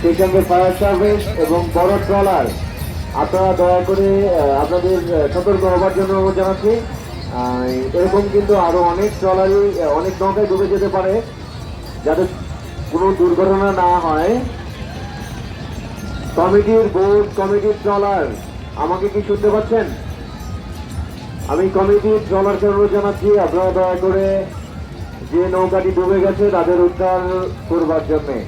সেই সঙ্গে fire service এবং বড় ট্রলার আপনারা দয়া করে আপনাদের সতর্ক হবার জন্য জানাচ্ছি। এরকম কিন্তু আরও অনেক ট্রলারই অনেক নৌকায় ডুবে যেতে পারে। যাতে কোনো দুর্ঘটনা না হয়। কমিটির বোর্ড কমিটির ট্রলার আমাকে কি শুনতে পাচ্ছেন? আমি কমিটির ট্রলারকে অনুরোধ জানাচ্ছি, আপনারা দয়া করে যে নৌকাটি ডুবে গেছে, তাদের উদ্ধার করবার জন্যে।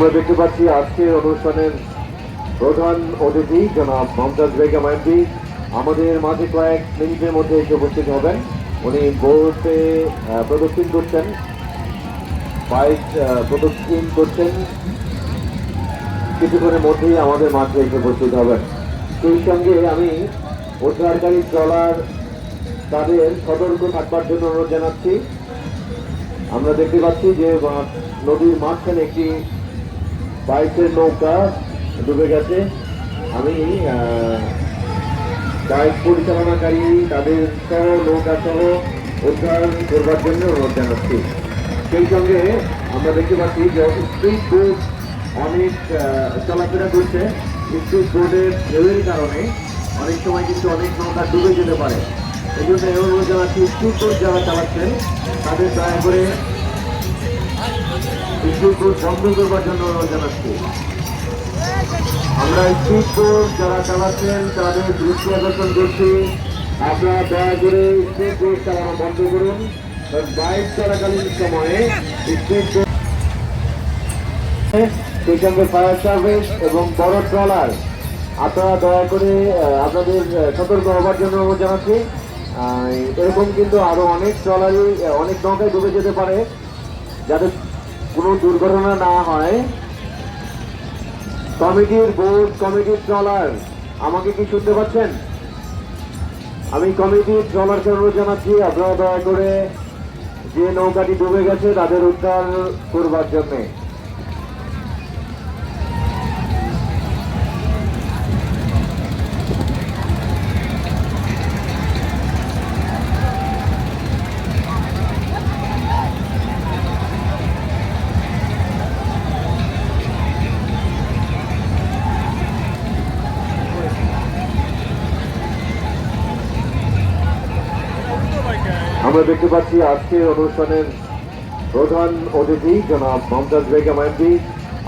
আমরা দেখতে পাচ্ছি আজকের অনুষ্ঠানের প্রধান অতিথি জনাব মমতাজ বেগম এমপি আমাদের মাঝে কয়েক মিনিটের মধ্যে এসে উপস্থিত হবেন। উনি বোর্ডে প্রদক্ষিণ করছেন। বাইক প্রদক্ষিণ করছেন। কিছুক্ষণের মধ্যেই আমাদের মাঝে এসে উপস্থিত হবেন। সেই সঙ্গে আমি উদ্ধারকারী ট্রলার তাদের সতর্ক থাকবার জন্য অনুরোধ জানাচ্ছি। আমরা দেখতে পাচ্ছি যে নদীর মাঝখানে একটি বাইকের নৌকা ডুবে গেছে। আমি বাইক পরিচালনাকারী তাদের সহ নৌকা সহ উদ্ধার করবার জন্য অনুরোধ জানাচ্ছি। সেই সঙ্গে আমরা দেখতে পাচ্ছি যে স্পিড বোট অনেক চলাফেরা করছে। স্পিড বোটের ঢেউয়ের কারণে অনেক সময় কিন্তু অনেক নৌকা ডুবে যেতে পারে। এই জন্য অনুরোধ জানাচ্ছি, স্পিড বোট যারা চালাচ্ছেন, তাদের দয়া করে জন্য যারা চালাচ্ছেন, তাদের দয়া করে চালানো বন্ধ করুন। বাইক সময়ে এবং বড় ট্রলার। আপনারা দয়া করে আপনাদের সতর্ক হবার জন্য জানাচ্ছি। এরকম কিন্তু আরও অনেক ট্রলারই অনেক নৌকায় ডুবে যেতে পারে। যাতে কোনো দুর্ঘটনা না হয়। কমিটির বোর্ড, কমিটির ট্রলার, আমাকে কি শুনতে পাচ্ছেন? আমি কমিটির ট্রলারকে অনুরোধ জানাচ্ছি, আপনারা দয়া করে যে নৌকাটি ডুবে গেছে, তাদের উদ্ধার করবার জন্যে। আমরা দেখতে পাচ্ছি আজকের অনুষ্ঠানের প্রধান অতিথি জনাব মমতাজ বেগম এমপি।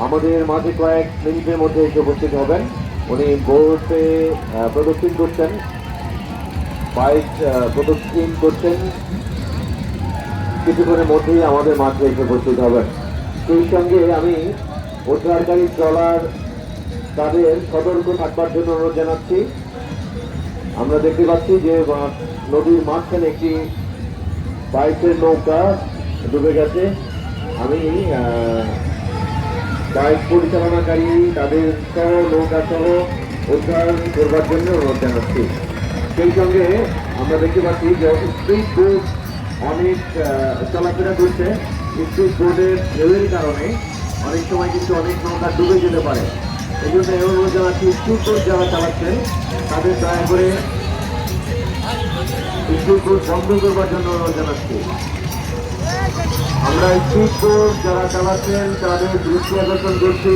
আমাদের মাঝে কয়েক মিনিটের মধ্যে এসে উপস্থিত হবেন। উনি বোর্ডে প্রদক্ষিণ করছেন। বাইক প্রদক্ষিণ করছেন। কিছুক্ষণের মধ্যেই আমাদের মাঝে এসে উপস্থিত হবেন। সেই সঙ্গে আমি উদ্ধারকারী ট্রলার তাদের সতর্ক থাকবার জন্য অনুরোধ জানাচ্ছি। আমরা দেখতে পাচ্ছি যে নদীর মাঝখানে একটি বাইকের নৌকা ডুবে গেছে। আমি বাইক পরিচালনাকারী তাদের সহ নৌকা সহ উদ্ধার করবার জন্য অনুরোধ জানাচ্ছি। সেই সঙ্গে আমরা দেখতে পাচ্ছি যে স্পিড বোট অনেক চলাফেরা করছে। স্পিড বোটের ঢেউয়ের কারণে অনেক সময় কিন্তু অনেক নৌকা ডুবে যেতে পারে। এই জন্য অনুরোধ জানাচ্ছি, স্পিড বোট যারা চালাচ্ছেন, তাদের দয়া করে স্পিড বোট বন্ধ করবার জন্য অনুরোধ জানাচ্ছি। আমরা ইচ্ছুক যারা চালাচ্ছেন, তাদের দৃষ্টি আকর্ষণ করছি।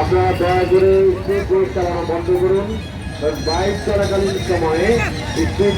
আপনারা দয়া করে স্পিড চালানো বন্ধ করুন। বাইক চলাকালীন সময়ে স্পিড